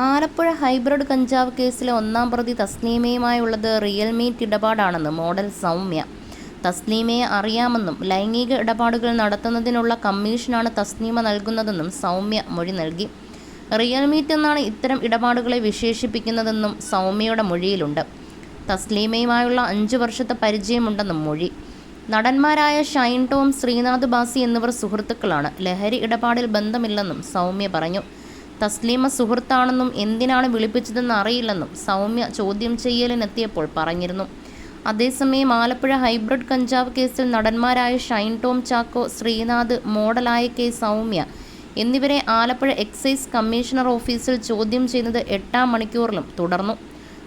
Alappuzha hybrid കഞ്ചാവ് കേസിലെ ഒന്നാം പ്രതി തസ്നീമയുമായുള്ളത് റിയൽ മീറ്റ് ഇടപാടാണെന്ന് മോഡൽ സൗമ്യ. തസ്നീമയെ അറിയാമെന്നും ലൈംഗിക ഇടപാടുകൾ നടത്തുന്നതിനുള്ള കമ്മീഷനാണ് തസ്നീമ നൽകുന്നതെന്നും സൗമ്യ മൊഴി നൽകി. റിയൽ മീറ്റ് എന്നാണ് ഇത്തരം ഇടപാടുകളെ വിശേഷിപ്പിക്കുന്നതെന്നും സൗമ്യയുടെ മൊഴിയിലുണ്ട്. തസ്ലീമയുമായുള്ള അഞ്ചു വർഷത്തെ പരിചയമുണ്ടെന്നും മൊഴി. നടന്മാരായ ഷൈൻ ടോം ശ്രീനാഥ് ബാസി എന്നിവർ സുഹൃത്തുക്കളാണ്. ലഹരി ഇടപാടിൽ ബന്ധമില്ലെന്നും സൗമ്യ പറഞ്ഞു. തസ്ലീമ സുഹൃത്താണെന്നും എന്തിനാണ് വിളിപ്പിച്ചതെന്ന് അറിയില്ലെന്നും സൗമ്യ ചോദ്യം ചെയ്യലിനെത്തിയപ്പോൾ പറഞ്ഞിരുന്നു. അതേസമയം ആലപ്പുഴ ഹൈബ്രിഡ് കഞ്ചാവ് കേസിൽ നടന്മാരായ ഷൈൻ ടോം ചാക്കോ ശ്രീനാഥ് മോഡലായ കെ സൗമ്യ എന്നിവരെ ആലപ്പുഴ എക്സൈസ് കമ്മീഷണർ ഓഫീസിൽ ചോദ്യം ചെയ്യുന്നത് എട്ടാം മണിക്കൂറിലും തുടർന്നു.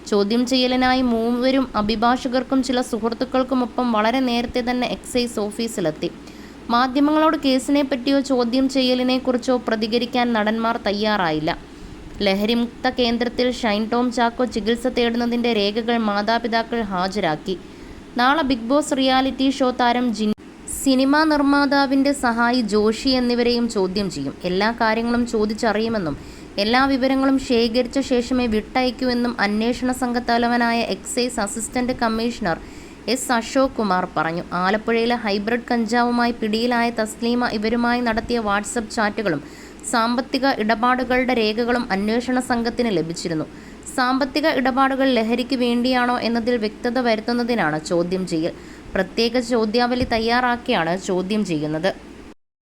ചോദ്യം ചെയ്യലിനായി മൂവരും അഭിഭാഷകർക്കും ചില സുഹൃത്തുക്കൾക്കുമൊപ്പം വളരെ നേരത്തെ തന്നെ എക്സൈസ് ഓഫീസിലെത്തി. മാധ്യമങ്ങളോട് കേസിനെ പറ്റിയോ ചോദ്യം ചെയ്യലിനെക്കുറിച്ചോ പ്രതികരിക്കാൻ നടന്മാർ തയ്യാറായില്ല. ലഹരിമുക്ത കേന്ദ്രത്തിൽ ഷൈൻ ടോം ചാക്കോ ചികിത്സ തേടുന്നതിന്റെ രേഖകൾ മാതാപിതാക്കൾ ഹാജരാക്കി. നാളെ ബിഗ് ബോസ് റിയാലിറ്റി ഷോ താരം ജിൻ സിനിമാ നിർമ്മാതാവിന്റെ സഹായി ജോഷി എന്നിവരെയും ചോദ്യം ചെയ്യും. എല്ലാ കാര്യങ്ങളും ചോദിച്ചറിയുമെന്നും എല്ലാ വിവരങ്ങളും ശേഖരിച്ച ശേഷമേ വിട്ടയക്കൂ എന്നും അന്വേഷണ സംഘത്തലവനായ excise assistant commissioner S Ashok Kumar പറഞ്ഞു. ആലപ്പുഴയിലെ ഹൈബ്രിഡ് കഞ്ചാവുമായി പിടിയിലായ തസ്ലീമ ഇവരുമായി നടത്തിയ വാട്സപ്പ് ചാറ്റുകളും സാമ്പത്തിക ഇടപാടുകളുടെ രേഖകളും അന്വേഷണ സംഘത്തിന് ലഭിച്ചിരുന്നു. സാമ്പത്തിക ഇടപാടുകൾ ലഹരിക്ക് വേണ്ടിയാണോ എന്നതിൽ വ്യക്തത വരുത്തുന്നതിനാണ് ചോദ്യം ചെയ്യൽ. പ്രത്യേക ചോദ്യാവലി തയ്യാറാക്കിയാണ് ചോദ്യം ചെയ്യുന്നത്.